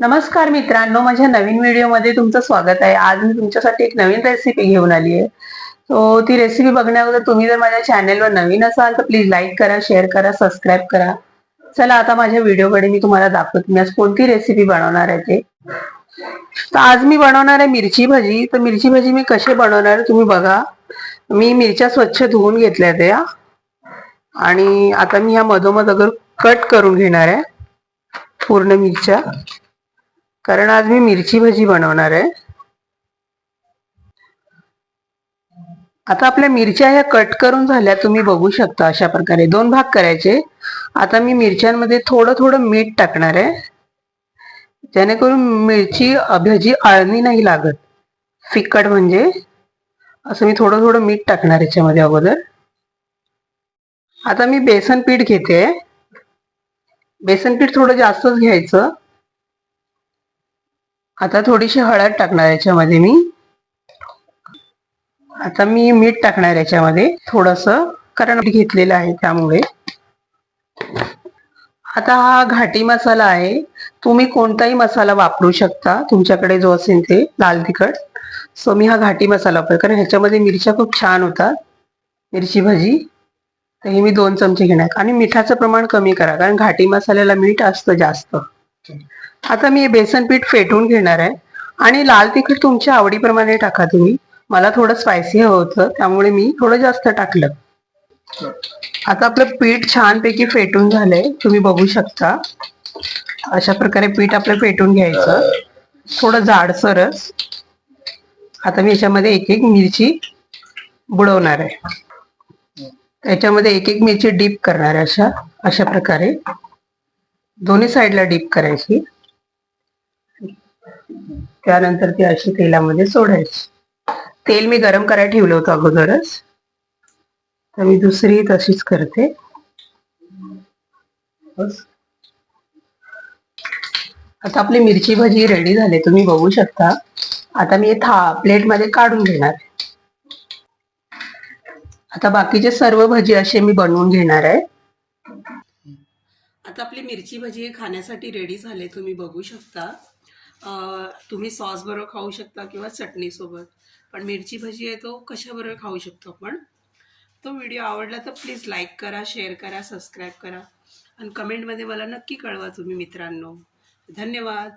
नमस्कार मित्रांनो माझ्या नवीन व्हिडिओमध्ये तुमचं स्वागत आहे. आज मी तुमच्यासाठी एक नवीन रेसिपी घेऊन आली आहे. सो ती रेसिपी बघण्याअगोदर तुम्ही जर माझ्या चॅनेलवर नवीन असाल तर प्लीज लाईक करा शेअर करा सबस्क्राईब करा. चला आता माझ्या व्हिडिओकडे मी तुम्हाला दाखवते मी आज कोणती रेसिपी बनवणार आहे ते. तर आज मी बनवणार आहे मिरची भजी. तर मिरची भजी मी कशी बनवणार आहे तुम्ही बघा. मी मिरच्या स्वच्छ धुवून घेतल्या त्या. आणि आता मी ह्या मधोमध अगर कट करून घेणार आहे. पूर्ण मिरच्या. कारण आज मी मिरची भजी बनवणार आहे. आता आपल्या मिरच्या ह्या कट करून झाल्या तुम्ही बघू शकता अशा प्रकारे. दोन भाग करायचे. आता मी मिरच्यांमध्ये थोडं थोडं मीठ टाकणार आहे. जेणेकरून मिरची भजी आळणी नाही लागत. फिकट म्हणजे. असं मी थोडं थोडं मीठ टाकणार याच्यामध्ये अगोदर. आता मी बेसन पीठ घेते. बेसन पीठ थोडं जास्तच घ्यायचं. आता थोडीशी हळद टाकणार याच्यामध्ये मी. आता मी मीठ टाकणार याच्यामध्ये. थोडस कारण घेतलेलं आहे त्यामुळे. आता हा घाटी मसाला आहे. तुम्ही कोणताही मसाला वापरू शकता. तुमच्याकडे जो असेल ते लाल तिखट. सो मी हा घाटी मसाला वापर कारण ह्याच्यामध्ये मिरच्या खूप छान होतात. मिरची भजी. तर हे मी दोन चमचे घेणार. आणि मिठाचं प्रमाण कमी करा. कारण घाटी मसाल्याला मीठ असतं जास्त. आता मी बेसन पीठ फेटून घेणार आहे. आणि लाल तिखट तुमच्या आवडीप्रमाणे टाका तुम्ही. मला थोडं स्पायसी हवं होतं त्यामुळे मी थोडं जास्त टाकलं. आता आपलं पीठ छानपैकी फेटून झालंय. तुम्ही बघू शकता. अशा प्रकारे पीठ आपलं फेटून घ्यायचं. थोडं जाडसरच आता मी याच्यामध्ये एक एक मिरची बुडवणार आहे. त्याच्यामध्ये एक एक मिरची डीप करणार आहे अशा अशा प्रकारे. दोन्ही साईडला डीप करायची. त्यानंतर ती अशी तेलामध्ये सोडायची. तेल मी गरम करायला ठेवलं होतं अगोदरच. तर मी दुसरी तशीच करते. आता आपली मिरची भजी रेडी झाली. तुम्ही बघू शकता. आता मी था प्लेटमध्ये काढून घेणार. आता बाकीचे सर्व भजी असे मी बनवून घेणार आहे. आता आपली मिरची भजी खाण्यासाठी रेडी झाले तुम्ही बघू शकता. तुम्ही सॉस बरोबर खाऊ शकता किंवा चटणीसोबत पण मिरची भजी आहे तो कशाबरोबर खाऊ शकतो आपण? तो व्हिडिओ आवडला तर प्लीज लाईक करा शेअर करा सबस्क्राईब करा. आणि कमेंटमध्ये मला नक्की कळवा तुम्ही मित्रांनो. धन्यवाद.